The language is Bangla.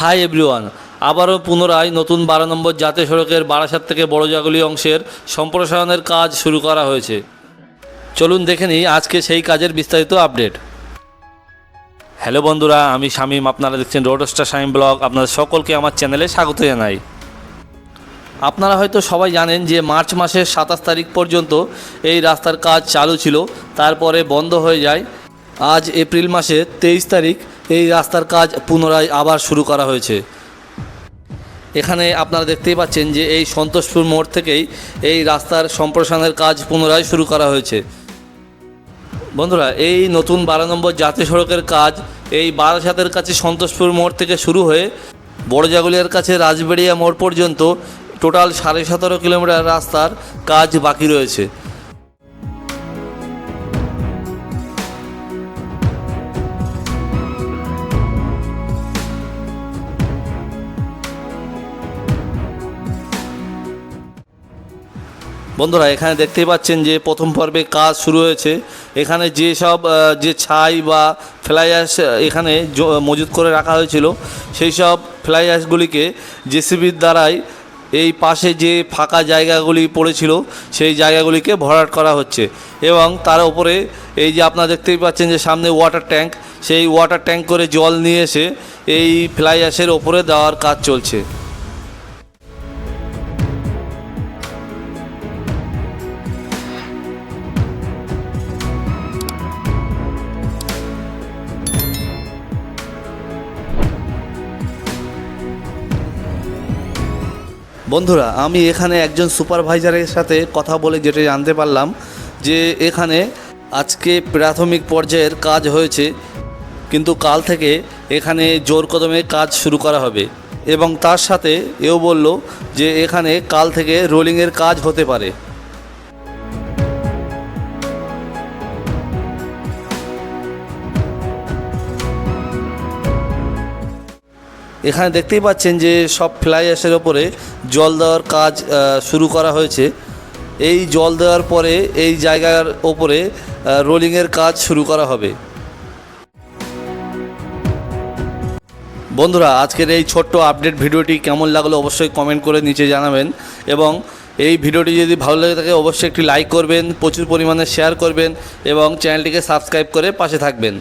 হাই এভরিওয়ান, আবারও পুনরায় নতুন বারো নম্বর জাতীয় সড়কের বারাসাত থেকে বড়জাগুলি অংশের সম্প্রসারণের কাজ শুরু করা হয়েছে। চলুন দেখে নিই আজকে সেই কাজের বিস্তারিত আপডেট। হ্যালো বন্ধুরা, আমি শামীম, আপনারা দেখছেন রোডস্টার শামীম ব্লগ। আপনাদের সকলকে আমার চ্যানেলে স্বাগত জানাই। আপনারা হয়তো সবাই জানেন যে মার্চ মাসের সাতাশ তারিখ পর্যন্ত এই রাস্তার কাজ চালু ছিল, তারপরে বন্ধ হয়ে যায়। আজ এপ্রিল মাসের তেইশ তারিখ এই রাস্তার কাজ পুনরায় আবার শুরু করা হয়েছে। এখানে আপনারা দেখতেই পাচ্ছেন যে এই সন্তোষপুর মোড় থেকেই এই রাস্তার সম্প্রসারণের কাজ পুনরায় শুরু করা হয়েছে। বন্ধুরা, এই নতুন বারো নম্বর জাতীয় সড়কের কাজ এই বারাসাতের কাছে সন্তোষপুর মোড় থেকে শুরু হয়ে বড়জাগুলিয়ার কাছে রাজবেড়িয়া মোড় পর্যন্ত টোটাল সাড়ে সতেরো কিলোমিটার রাস্তার কাজ বাকি রয়েছে। বন্ধুরা, এখানে দেখতেই পাচ্ছেন যে প্রথম পর্বে কাজ শুরু হয়েছে। এখানে যে সব যে ছাই বা ফ্লাই অ্যাশ এখানে মজুত করে রাখা হয়েছিল, সেই সব ফ্লাই অ্যাশগুলিকে জেসিবির দ্বারাই এই পাশে যে ফাঁকা জায়গাগুলি পড়েছিল, সেই জায়গাগুলিকে ভরাট করা হচ্ছে। এবং তার উপরে এই যে আপনারা দেখতেই পাচ্ছেন যে সামনে ওয়াটার ট্যাঙ্ক, সেই ওয়াটার ট্যাঙ্ক করে জল নিয়ে এসে এই ফ্লাই অ্যাশের ওপরে দেওয়ার কাজ চলছে। বন্ধুরা, আমি এখানে একজন সুপারভাইজারের সাথে কথা বলে যেটা জানতে পারলাম যে এখানে আজকে প্রাথমিক পর্যায়ের কাজ হয়েছে, কিন্তু কাল থেকে এখানে জোর কদমে কাজ শুরু করা হবে। এবং তার সাথে এও বলল যে এখানে কাল থেকে রোলিংয়ের কাজ হতে পারে। এখানে দেখতেই পাচ্ছেন যে সব ফ্লাই অ্যাশের ওপরে জল দেওয়ার কাজ শুরু করা হয়েছে। এই জল দেওয়ার পরে এই জায়গার ওপরে রোলিংয়ের কাজ শুরু করা হবে। বন্ধুরা, আজকের এই ছোট্ট আপডেট ভিডিওটি কেমন লাগল অবশ্যই কমেন্ট করে নিচে জানাবেন এবং এই ভিডিওটি যদি ভালো লাগে থাকে অবশ্যই একটি লাইক করবেন, প্রচুর পরিমাণে শেয়ার করবেন এবং চ্যানেলটিকে সাবস্ক্রাইব করে পাশে থাকবেন।